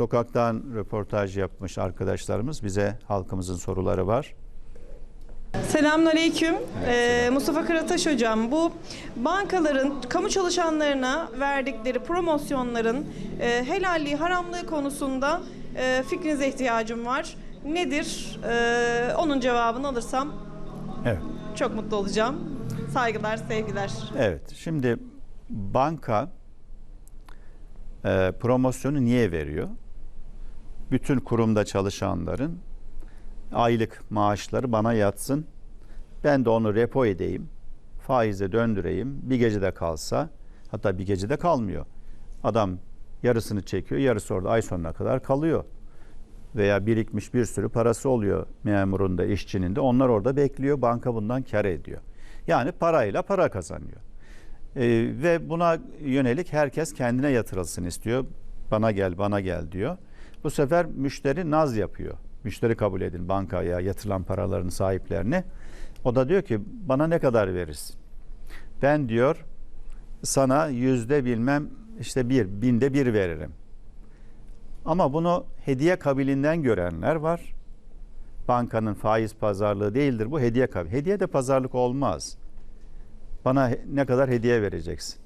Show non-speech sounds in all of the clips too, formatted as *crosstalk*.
sokaktan röportaj yapmış arkadaşlarımız. Bize halkımızın soruları var. Selamünaleyküm. Ee, Mustafa Karataş hocam. Bu bankaların kamu çalışanlarına verdikleri promosyonların e, helalliği, haramlığı konusunda e, fikrinize ihtiyacım var. Nedir? Ee, onun cevabını alırsam Evet. çok mutlu olacağım. Saygılar, sevgiler. Evet. Şimdi banka e, promosyonu niye veriyor? Bütün kurumda çalışanların aylık maaşları bana yatsın. Ben de onu repo edeyim. Faize döndüreyim. Bir gecede kalsa hatta bir gecede kalmıyor. Adam yarısını çekiyor. Yarısı orada ay sonuna kadar kalıyor. Veya birikmiş bir sürü parası oluyor memurun da işçinin de. Onlar orada bekliyor. Banka bundan kar ediyor. Yani parayla para kazanıyor. Ee, ve buna yönelik herkes kendine yatırılsın istiyor. Bana gel, bana gel diyor. Bu sefer müşteri naz yapıyor. Müşteri kabul edin bankaya yatırılan paraların sahiplerini. O da diyor ki bana ne kadar verirsin? Ben diyor sana yüzde bilmem işte bir, binde bir veririm. Ama bunu hediye kabilinden görenler var. Bankanın faiz pazarlığı değildir bu hediye kabil. Hediye de pazarlık olmaz. Bana ne kadar hediye vereceksin?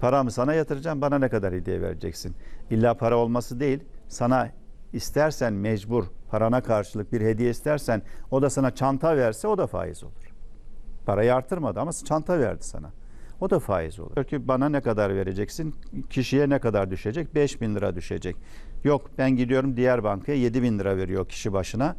Paramı sana yatıracağım, bana ne kadar hediye vereceksin? İlla para olması değil, sana istersen mecbur, parana karşılık bir hediye istersen, o da sana çanta verse o da faiz olur. Parayı artırmadı ama çanta verdi sana. O da faiz olur. Ki bana ne kadar vereceksin? Kişiye ne kadar düşecek? 5 bin lira düşecek. Yok ben gidiyorum diğer bankaya 7 bin lira veriyor kişi başına.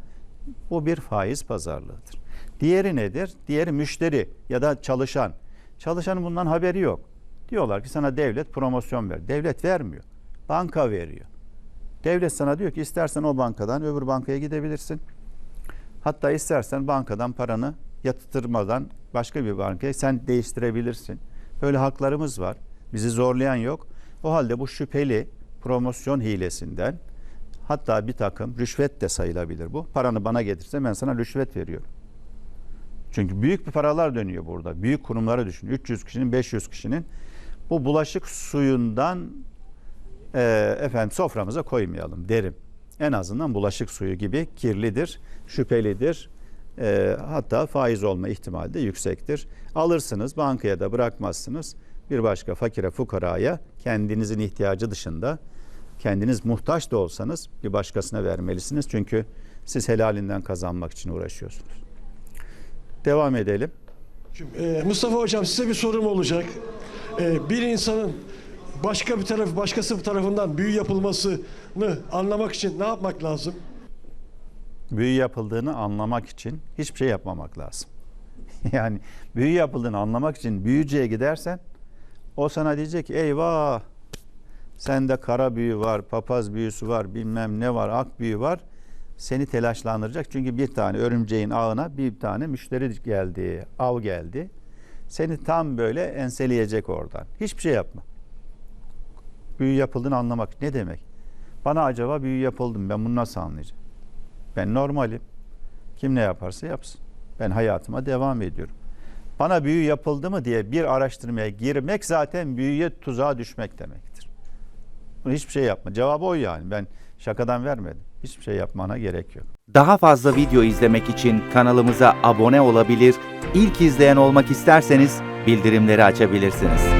Bu bir faiz pazarlığıdır. Diğeri nedir? Diğeri müşteri ya da çalışan. Çalışanın bundan haberi yok. Diyorlar ki sana devlet promosyon ver. Devlet vermiyor. Banka veriyor. Devlet sana diyor ki istersen o bankadan öbür bankaya gidebilirsin. Hatta istersen bankadan paranı yatırmadan başka bir bankaya sen değiştirebilirsin. Böyle haklarımız var. Bizi zorlayan yok. O halde bu şüpheli promosyon hilesinden hatta bir takım rüşvet de sayılabilir bu. Paranı bana getirse ben sana rüşvet veriyorum. Çünkü büyük bir paralar dönüyor burada. Büyük kurumlara düşün. 300 kişinin 500 kişinin bu bulaşık suyundan e, efendim soframıza koymayalım derim. En azından bulaşık suyu gibi kirlidir, şüphelidir. E, hatta faiz olma ihtimali de yüksektir. Alırsınız, bankaya da bırakmazsınız. Bir başka fakire, fukaraya kendinizin ihtiyacı dışında kendiniz muhtaç da olsanız bir başkasına vermelisiniz. Çünkü siz helalinden kazanmak için uğraşıyorsunuz. Devam edelim. E, Mustafa Hocam size bir sorum olacak. E, bir insanın başka bir taraf, başkası tarafından büyü yapılmasını anlamak için ne yapmak lazım? büyü yapıldığını anlamak için hiçbir şey yapmamak lazım. *laughs* yani büyü yapıldığını anlamak için büyücüye gidersen o sana diyecek ki eyvah sende kara büyü var, papaz büyüsü var, bilmem ne var, ak büyü var. Seni telaşlandıracak çünkü bir tane örümceğin ağına bir tane müşteri geldi, av geldi. Seni tam böyle enseleyecek oradan. Hiçbir şey yapma. Büyü yapıldığını anlamak ne demek? Bana acaba büyü yapıldı mı? Ben bunu nasıl anlayacağım? Ben normalim. Kim ne yaparsa yapsın. Ben hayatıma devam ediyorum. Bana büyü yapıldı mı diye bir araştırmaya girmek zaten büyüye tuzağa düşmek demektir. Bunu hiçbir şey yapma. Cevabı o yani. Ben şakadan vermedim. Hiçbir şey yapmana gerek yok. Daha fazla video izlemek için kanalımıza abone olabilir, ilk izleyen olmak isterseniz bildirimleri açabilirsiniz.